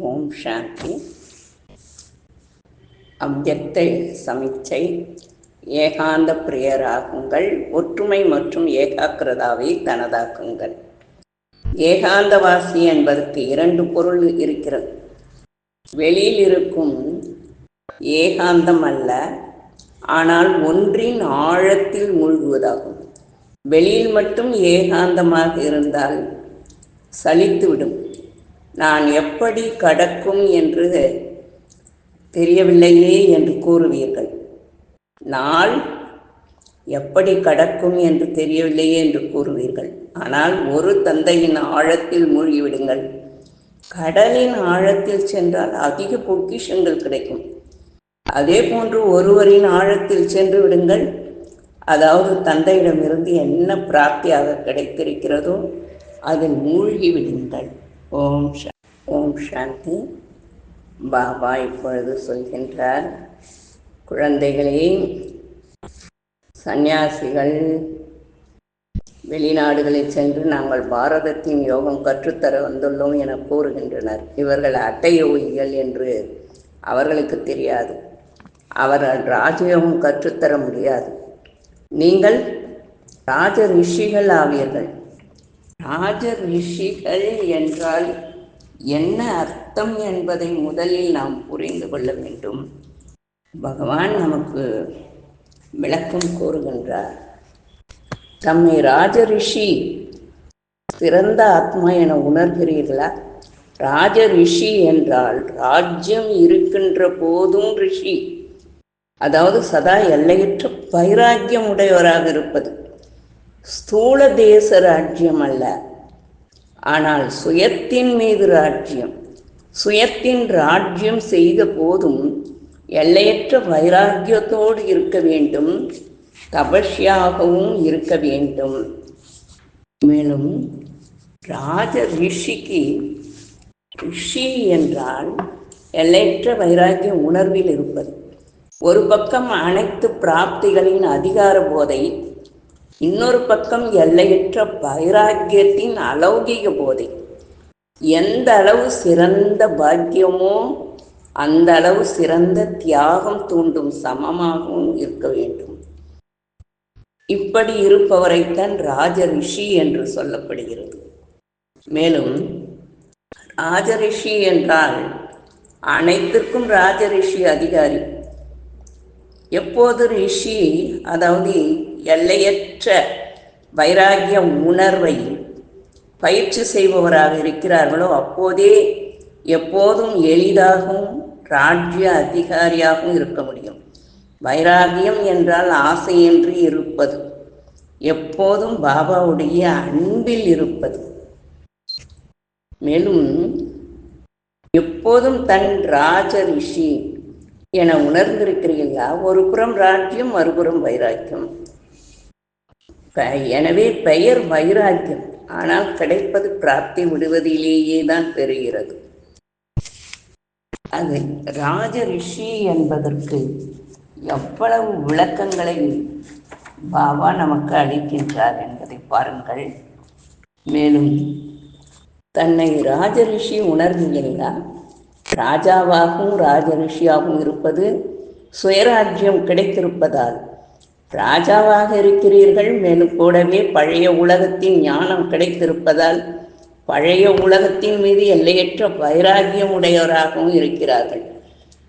ஓம் சாந்தி. அவ்யக்த சமிச்சை. ஏகாந்த பிரியராகுங்கள். ஒற்றுமை மற்றும் ஏகாக்கிரதாவை தனதாக்குங்கள். ஏகாந்தவாசி என்பதற்கு இரண்டு பொருள் இருக்கிறது. வெளியில் இருக்கும் ஏகாந்தம் அல்ல ஆனால் ஒன்றின் ஆழத்தில் மூழ்குவதாகும். வெளியில் மட்டும் ஏகாந்தமாக இருந்தால் சலித்துவிடும். நான் எப்படி கடக்கும் என்று தெரியவில்லையே என்று கூறுவீர்கள். நாள் எப்படி கடக்கும் என்று தெரியவில்லையே என்று கூறுவீர்கள். ஆனால் ஒரு தந்தையின் ஆழத்தில் மூழ்கிவிடுங்கள். கடலின் ஆழத்தில் சென்றால் அதிக பொக்கிஷங்கள் கிடைக்கும். அதே போன்று ஒருவரின் ஆழத்தில் சென்று விடுங்கள். அதாவது தந்தையிடமிருந்து என்ன பிராப்தியாக கிடைத்திருக்கிறதோ அதில் மூழ்கி விடுங்கள் ஓம் சா ஓம் சாந்தி. பாபா இப்பொழுது சொல்கின்றார் குழந்தைகளே சந்நியாசிகள் வெளிநாடுகளில் சென்று நாங்கள் பாரதத்தின் யோகம் கற்றுத்தர வந்துள்ளோம் என கூறுகின்றனர். இவர்கள் அட்டையோகிகள் என்று அவர்களுக்கு தெரியாது. அவர்கள் ராஜயோகம் கற்றுத்தர முடியாது. நீங்கள் ராஜ ரிஷிகள் ஆவீர்கள். ராஜ ரிஷிகள் என்றால் என்ன அர்த்தம் என்பதை முதலில் நாம் புரிந்து கொள்ள வேண்டும். பகவான் நமக்கு விளக்கம் கூறுகின்றார். தம்மை ராஜரிஷி சிறந்த ஆத்மா என உணர்கிறீர்களா? ராஜ ரிஷி என்றால் ராஜ்யம் இருக்கின்ற போதும் ரிஷி. அதாவது சதா எல்லையற்ற வைராக்கியம் உடையவராக இருப்பது. ஸ்தூல தேச ராஜ்யம் அல்ல. ஆனால் சுயத்தின் மீது ராஜ்யம். சுயத்தின் ராஜ்யம் செய்த போதும் எல்லையற்ற வைராக்கியத்தோடு இருக்க வேண்டும் தபஸ்யாகவும் இருக்க வேண்டும். மேலும் ராஜ ரிஷிக்கு ரிஷி என்றால் எல்லையற்ற வைராக்கிய உணர்வில் இருப்பது. ஒரு பக்கம் அனைத்து பிராப்திகளின் அதிகார போதை இன்னொரு பக்கம் எல்லையற்ற வைராக்கியத்தின் அலௌகிக போதை. எந்த அளவு சிறந்த பாக்கியமோ அந்த அளவு சிறந்த தியாகம் தூண்டும் சமமாகவும் இருக்க வேண்டும். இப்படி இருப்பவரைத்தான் ராஜ ரிஷி என்று சொல்லப்படுகிறது. மேலும் ராஜரிஷி என்றால் அனைத்திற்கும் ராஜரிஷி அதிகாரி. எப்போது ரிஷி அதாவது எல்லையற்ற வைராகிய உணர்வை பயிற்சி செய்பவராக இருக்கிறார்களோ அப்போதே எப்போதும் எளிதாகவும் ராஜ்ய அதிகாரியாகவும் இருக்க முடியும். வைராகியம் என்றால் ஆசையின்றி இருப்பது எப்போதும் பாபாவுடைய அன்பில் இருப்பது. மேலும் எப்போதும் தன் ராஜ ரிஷி என உணர்ந்திருக்கிறீர்களா? ஒரு புறம் ராஜ்யம் மறுபுறம் வைராக்கியம். எனவே பெயர் வைராக்கியம். ஆனால் கிடைப்பது பிராப்தி விடுவதிலேயே தான் பெறுகிறது. அது ராஜ ரிஷி என்பதற்கு எவ்வளவு விளக்கங்களை பாபா நமக்கு அளிக்கின்றார் என்பதை பாருங்கள். மேலும் தன்னை ராஜ ரிஷி உணர்ந்தீர்களா ராஜாவாகவும் ராஜ ரிஷியாகவும் இருப்பது சுயராஜ்யம் கிடைத்திருப்பதால் ராஜாவாக இருக்கிறீர்கள். மேலும் கூடவே பழைய உலகத்தின் ஞானம் கிடைத்திருப்பதால் பழைய உலகத்தின் மீது எல்லையற்ற வைராகியம் உடையவராகவும் இருக்கிறார்கள்.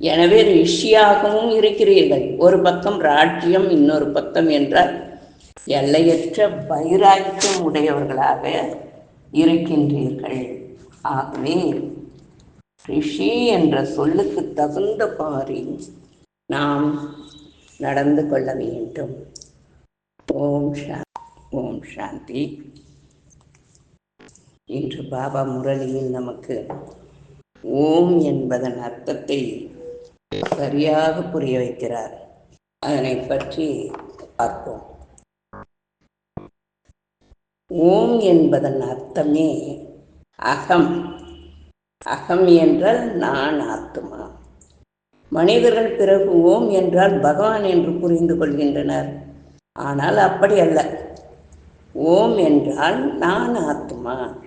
எனவே ரிஷியாகவும் இருக்கிறீர்கள். ஒரு பக்கம் ராஜ்யம் இன்னொரு பக்கம் என்றால் எல்லையற்ற வைராக்கியம் உடையவர்களாக இருக்கின்றீர்கள். ஆகவே ரிஷி என்ற சொல்லுக்கு தகுந்த பாரி நாம் நடந்து கொள்ள வேண்டும். ஓம் சா ஓம் சாந்தி. இன்று பாபா முரளியில் நமக்கு ஓம் என்பதன் அர்த்தத்தை சரியாக புரிய வைக்கிறார். அதனை பற்றி பார்ப்போம். ஓம் என்பதன் அர்த்தமே அகம். அகம் என்றால் நான் ஆத்மா மனிதர்கள் பிறகு ஓம் என்றால் பகவான் என்று புரிந்து கொள்கின்றனர். ஆனால் அப்படி அல்ல. ஓம் என்றால் நான் ஆத்மா.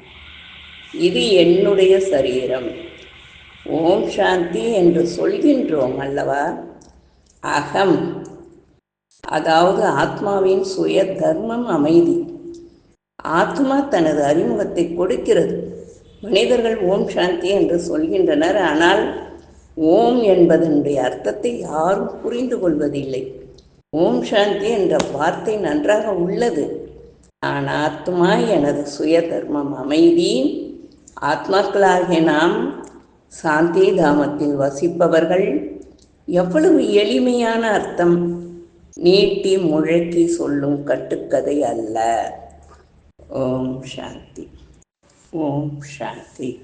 இது என்னுடைய சரீரம். ஓம் சாந்தி என்று சொல்கின்றோம் அல்லவா? அகம். அதாவது ஆத்மாவின் சுய தர்மம் அமைதி. ஆத்மா தனது அறிமுகத்தை கொடுக்கிறது. மனிதர்கள் ஓம் சாந்தி என்று சொல்கின்றனர். ஆனால் ஓம் என்பதனுடைய அர்த்தத்தை யாரும் புரிந்து கொள்வதில்லை. ஓம் சாந்தி என்ற வார்த்தை நன்றாக உள்ளது. நான் ஆத்மா எனது சுய தர்மம் அமைதி ஆத்மாக்களாகிய நாம் சாந்தி தாமத்தில் வசிப்பவர்கள். எவ்வளவு எளிமையான அர்த்தம். நீட்டி முழக்கி சொல்லும் கட்டுக்கதை அல்ல. ஓம் சாந்தி. ஓம் சாந்தி.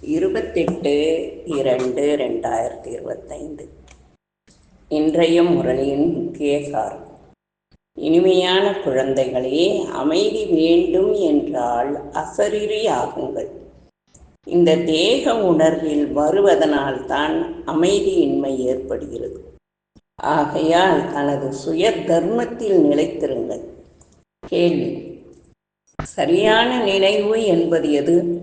இருபத்தெட்டு இரண்டு ரெண்டாயிரத்தி இருபத்தைந்து. இன்றைய முரளியின் முக்கிய காரணம். இனிமையான குழந்தைகளே அமைதி வேண்டும் என்றால் அசரீரி ஆகுங்கள். இந்த தேக உணர்வில் வருவதனால்தான் அமைதியின்மை ஏற்படுகிறது. ஆகையால் தனது சுய தர்மத்தில் நிலைத்திருங்கள். கேள்வி. சரியான நினைவு என்பது எது?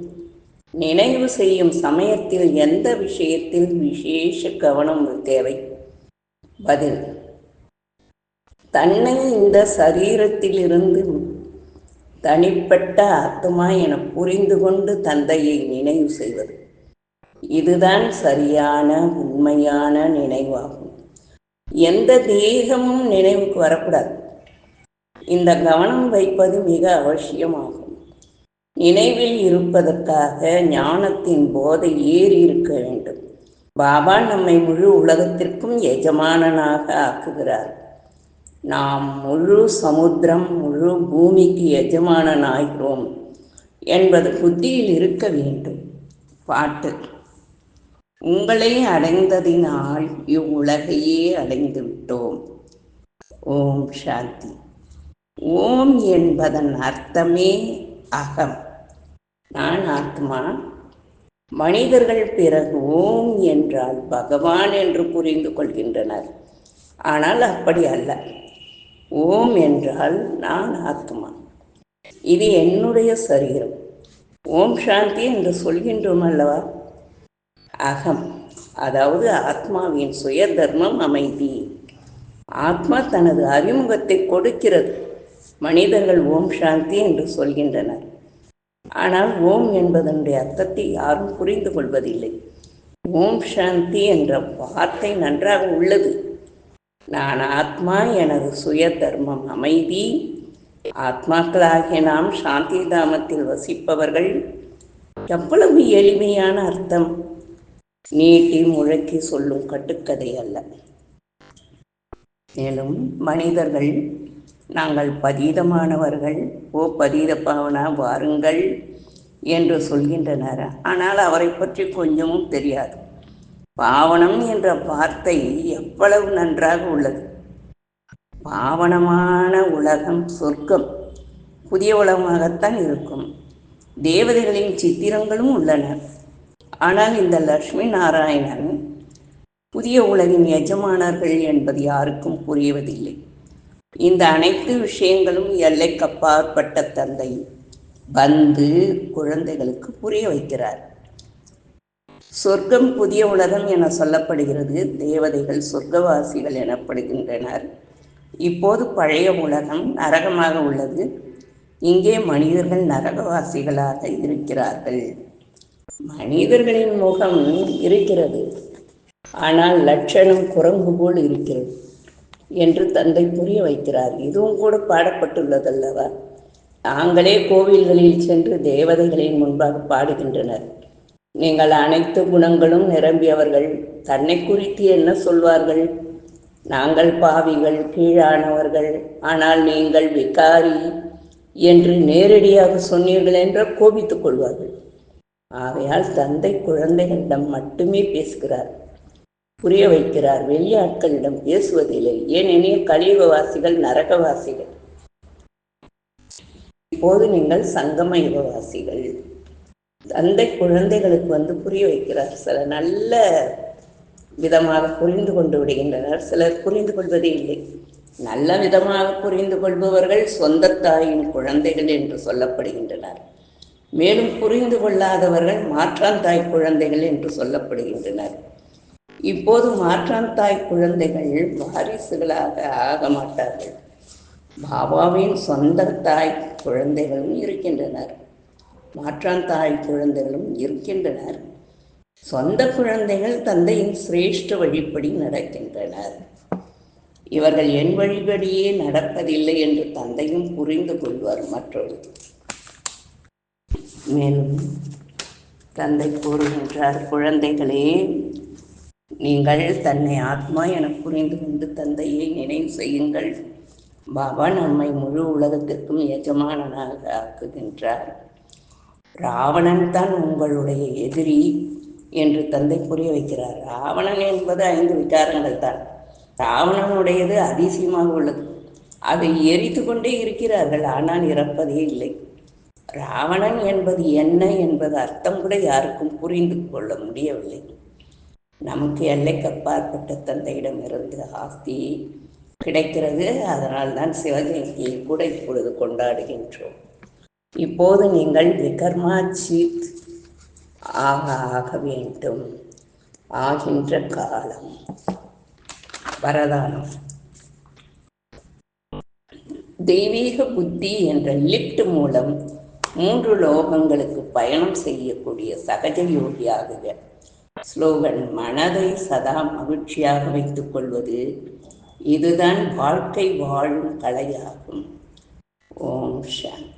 நினைவு செய்யும் சமயத்தில் எந்த விஷயத்தில் விசேஷ கவனம் தேவை? பதில். தன்னை இந்த சரீரத்திலிருந்து தனிப்பட்ட ஆத்மா என புரிந்து கொண்டு தந்தையை நினைவு செய்வது. இதுதான் சரியான உண்மையான நினைவாகும். எந்த தேகமும் நினைவுக்கு வரக்கூடாது. இந்த கவனம் வைப்பது மிக அவசியமாகும். நினைவில் இருப்பதற்காக ஞானத்தின் போதை ஏறி இருக்க வேண்டும். பாபா நம்மை முழு உலகத்திற்கும் எஜமானனாக ஆக்குகிறார். நாம் முழு சமுத்திரம் முழு பூமிக்கு எஜமானனாகிறோம் என்பது புத்தியில் இருக்க வேண்டும். பாட்டு. உங்களை அடைந்ததினால் இவ்வுலகையே அடைந்து விட்டோம் ஓம் சாந்தி. ஓம் என்பதன் அர்த்தமே அகம். நான் ஆத்மா மனிதர்கள் பிறகு ஓம் என்றால் பகவான் என்று புரிந்து கொள்கின்றனர். ஆனால் அப்படி அல்ல. ஓம் என்றால் நான் ஆத்மா இது என்னுடைய சரீரம். ஓம் சாந்தி என்று சொல்கின்றோம் அல்லவா? அகம். அதாவது ஆத்மாவின் சுய தர்மம் அமைதி. ஆத்மா தனது அறிமுகத்தை கொடுக்கிறது. மனிதர்கள் ஓம் சாந்தி என்று சொல்கின்றனர். ஆனால் ஓம் என்பதனுடைய அர்த்தத்தை யாரும் புரிந்து கொள்வதில்லை. ஓம் சாந்தி என்ற வார்த்தை நன்றாக உள்ளது. நான் ஆத்மா எனது சுய தர்மம் அமைதி. ஆத்மாக்களாகிய நாம் சாந்தி தாமத்தில் வசிப்பவர்கள் எவ்வளவு எளிமையான அர்த்தம். நீட்டி முழக்கி சொல்லும் கட்டுக்கதை அல்ல. மேலும் மனிதர்கள் நாங்கள் பதீதமானவர்கள் ஓ பதீத பாவனா வாருங்கள் என்று சொல்கின்றனர். ஆனால் அவரை பற்றி கொஞ்சமும் தெரியாது. பாவனம் என்ற வார்த்தை எவ்வளவு நன்றாக உள்ளது. பாவனமான உலகம் சொர்க்கம். புதிய உலகமாகத்தான் இருக்கும். தேவதைகளின் சித்திரங்களும் உள்ளன. ஆனால் இந்த லக்ஷ்மி நாராயணன் புதிய உலகின் எஜமானர்கள் என்பது யாருக்கும் புரிவதில்லை இந்த அனைத்து விஷயங்களும் எல்லைக்கப்பாற்பட்ட தந்தை வந்து குழந்தைகளுக்கு புரிய வைக்கிறார். சொர்க்கம் புதிய உலகம் என சொல்லப்படுகிறது. தேவதைகள் சொர்க்கவாசிகள் எனப்படுகின்றனர். இப்போது பழைய உலகம் நரகமாக உள்ளது. இங்கே மனிதர்கள் நரகவாசிகளாக இருக்கிறார்கள். மனிதர்களின் முகம் இருக்கிறது. ஆனால் லட்சணம் குரங்கு போல் இருக்கிறது. என்று தந்தை புரிய வைக்கிறார். இதுவும் கூட பாடப்பட்டுள்ளதல்லவா? நாங்களே கோவில்களில் சென்று தேவதைகளின் முன்பாக பாடுகின்றனர். நீங்கள் அனைத்து குணங்களும் நிரம்பியவர்கள் தன்னை குறித்து என்ன சொல்வார்கள்? நாங்கள் பாவிகள் கீழானவர்கள் ஆனால் நீங்கள் விகாரி என்று நேரடியாக சொன்னீர்கள் என்று கோபித்துக் கொள்வார்கள். ஆகையால் தந்தை குழந்தைகளிடம் மட்டுமே பேசுகிறார். புரிய வைக்கிறார். வெளியாட்களிடம் பேசுவதில்லை. ஏனெனில் கலியுகவாசிகள் நரகவாசிகள். இப்போது நீங்கள் சங்கம யுகவாசிகள். தந்தை குழந்தைகளுக்கு வந்து புரிய வைக்கிறார். சில நல்ல விதமாக புரிந்து கொண்டு விடுகின்றனர். சிலர் புரிந்து கொள்வதே இல்லை. நல்ல விதமாக புரிந்து கொள்பவர்கள் சொந்த தாயின் குழந்தைகள் என்று சொல்லப்படுகின்றனர். மேலும் புரிந்து கொள்ளாதவர்கள் மாற்றாந்தாய் குழந்தைகள் என்று சொல்லப்படுகின்றனர். இப்போது மாற்றாந்தாய் குழந்தைகள் வாரிசுகளாக ஆக மாட்டார்கள். பாபாவின் சொந்த தாய் குழந்தைகளும் இருக்கின்றனர். மாற்றான் தாய் குழந்தைகளும் இருக்கின்றனர். சொந்த குழந்தைகள் தந்தையின் சிரேஷ்ட வழிப்படி நடக்கின்றனர். இவர்கள் என் வழிபடியே நடப்பதில்லை என்று தந்தையும் புரிந்து கொள்வார் மற்றொரு. மேலும் தந்தை கூறுகின்றார் குழந்தைகளே நீங்கள் தன்னை ஆத்மா என புரிந்து கொண்டு தந்தையை நினைவு செய்யுங்கள். பாபா நம்மை முழு உலகத்திற்கும் எஜமானனாக ஆக்குகின்றார். ராவணன் தான் உங்களுடைய எதிரி என்று தந்தை புரிய வைக்கிறார். ராவணன் என்பது ஐந்து விகாரங்கள் தான். ராவணனுடையது அதிசயமாக உள்ளது. அதை எரித்து கொண்டே இருக்கிறார்கள் ஆனால் இறப்பதே இல்லை. ராவணன் என்பது என்ன என்பது அர்த்தம் கூட யாருக்கும் புரிந்து கொள்ள முடியவில்லை. நமக்கு எல்லைக்கப்பாற்பட்ட தந்தையிடமிருந்து ஆஸ்தி கிடைக்கிறது. அதனால் தான் சிவஜெயந்தியை கூட இப்பொழுது கொண்டாடுகின்றோம். இப்போது நீங்கள் விகர்மாஜித் ஆக ஆக வேண்டும். ஆகின்ற காலம் வரதானம். தெய்வீக புத்தி என்ற லிப்ட் மூலம் மூன்று லோகங்களுக்கு பயணம் செய்யக்கூடிய சகஜ யோகியாகுக. ஸ்லோகன் மனதை சதா மகிழ்ச்சியாக வைத்துக் கொள்வது இதுதான் வாழ்க்கை வாழும் கலையாகும். ஓம் சாந்தி.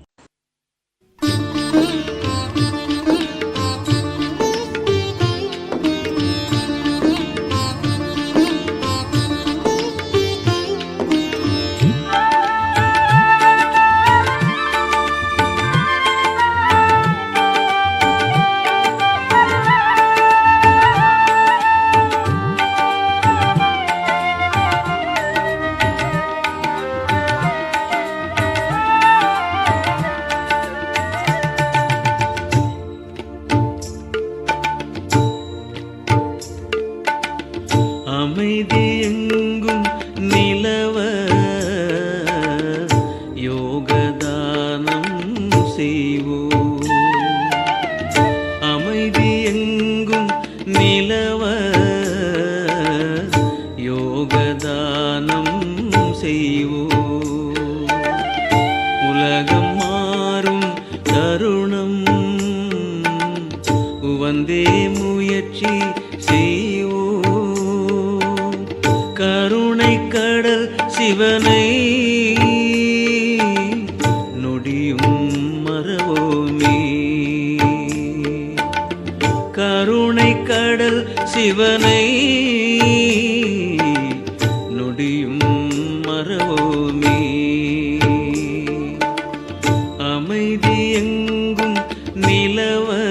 வந்தே முயற்சி செய்வோம். கருணை கடல் சிவனை நொடியும் மறவோமே. கருணை கடல் சிவனை நொடியும் மறவோமே. அமைதி எங்கும் நிலவ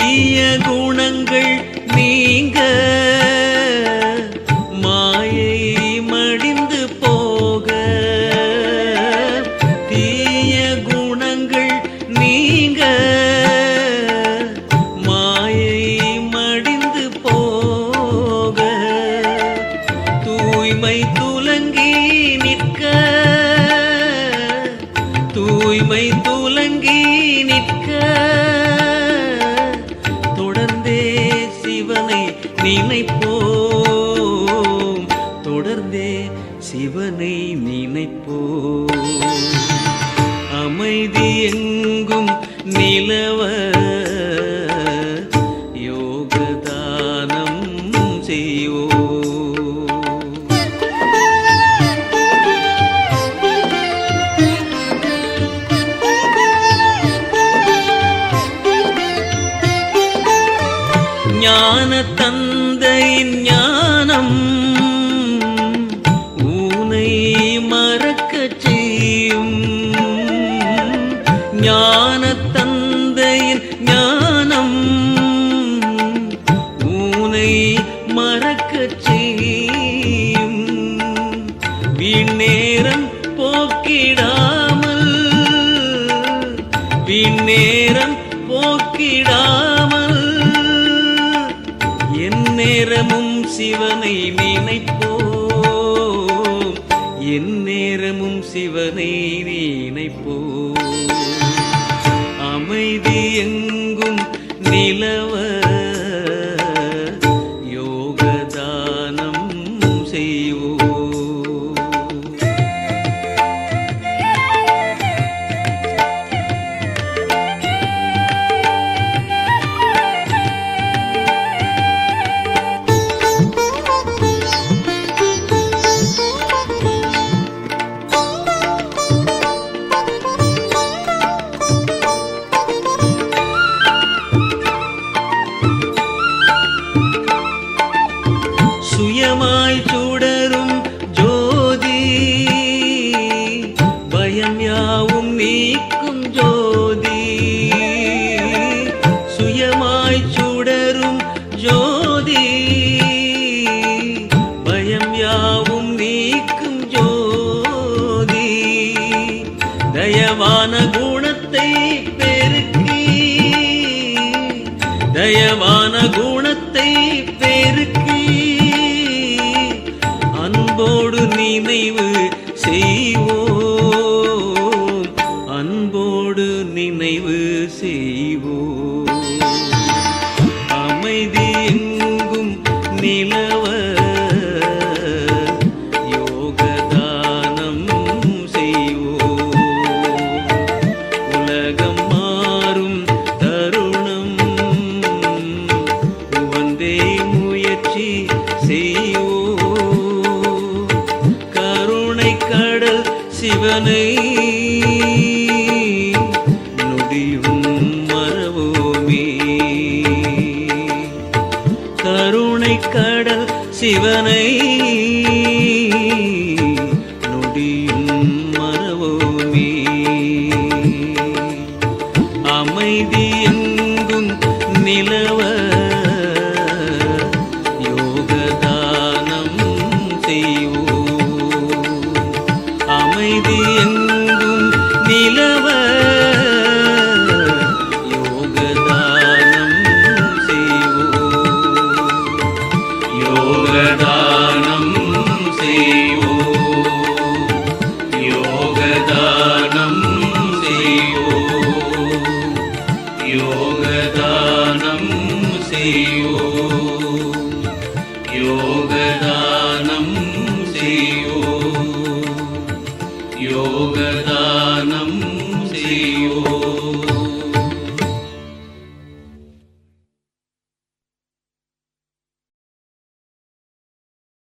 தீய குணங்கள் நீங்க முடியும் ஞான தந்தையின் ஞானம் ஊனை மறக்கச் செய்யும். வீண் நேரம் போக்கிடாமல் வீண் போக்கிடாமல் என் நேரமும் சிவனை எங்கும் நிலவ சுயமாய் சுடரும் ஜோதி. பயம் யாவும் நீக்கும் ஜோதி. சுயமாய் சுடரும் ஜோதி. பயம் யாவும் நீக்கும் ஜோதி. தயவான குணத்தை பெருக்கி. தயவான செய்வோம் சிவனை